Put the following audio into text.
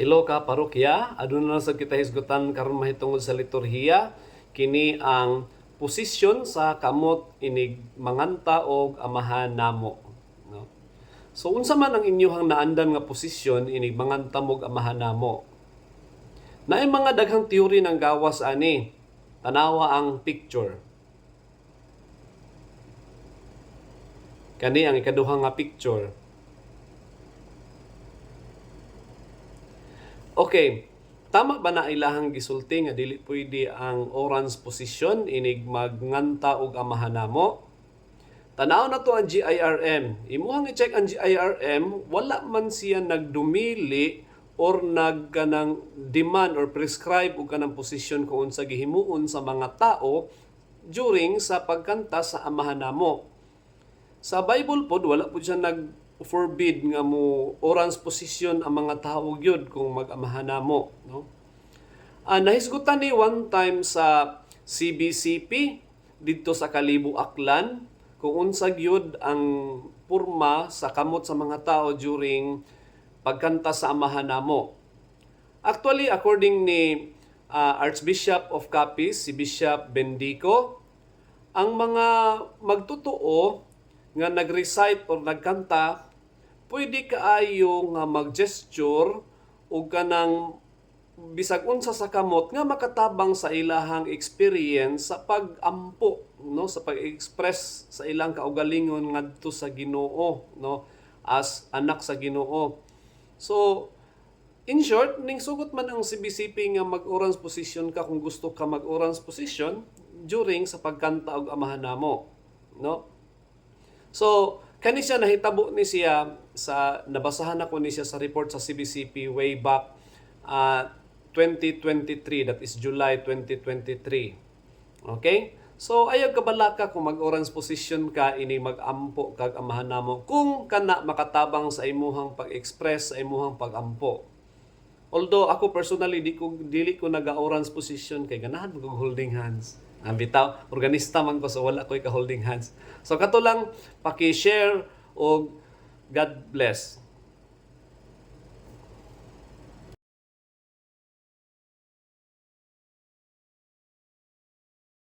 Hello ka parokya, aduna na sad kita hisgutan karon mahitungod sa liturhiya kini ang posisyon sa kamot inig manganta og amahan namo. No? So unsa man ang inyong naandan nga posisyon inig manganta mog amahan namo? Naay mga daghang teori ng gawas ani. Tanawa ang picture. Kani ang ikaduha nga picture. Okay, tama ba na ilahang gisulti nga dili pwede ang orange position inig magnganta og amahan namo? Tanaw na to ang GIRM. Imuhang i-check ang GIRM, wala man siya nagdumili or nagkanang demand or prescribe og kanang posisyon kung unsa gihimuon sa mga tao during sa pagkanta sa amahan namo. Sa Bible pod wala po siya nag forbid nga mo orange position ang mga tao gyud kung mag-amahan namo, no? Ah, nahisgutan ni one time sa CBCP dito sa Kalibo Aklan kung unsa gyud ang purma sa kamot sa mga tao during pagkanta sa amahan namo. Actually, according ni ah, Archbishop of Capiz, si Bishop Bendico, ang mga magtutuo nga nag-recite or nagkanta, pwede kaayo nga mag-gesture o kanang bisag unsa sa kamot nga makatabang sa ilahang experience sa pag-ampo no? Sa pag-express sa ilang kaugalingon ngadto sa Ginoo no? As anak sa Ginoo. So in short ning sugot man ang CBCP nga mag-orange position ka kung gusto ka mag-orange position during sa pagkanta og amahan namo no? So, kani siya nahitabo ni siya sa nabasahan ako ni siya sa report sa CBCP way back uh, 2023 that is July 2023. Okay? So ayaw kabalaka kung mag-orange position ka ini mag-ampo kag amahan namo kung kana makatabang sa imuhang pag-express sa imuhang pag-ampo. Although ako personally di ko dili ko naga-orange position kay ganahan ko holding hands. Ang bitaw, organista man ko so wala ko'y ka holding hands. So kato lang paki-share og God bless.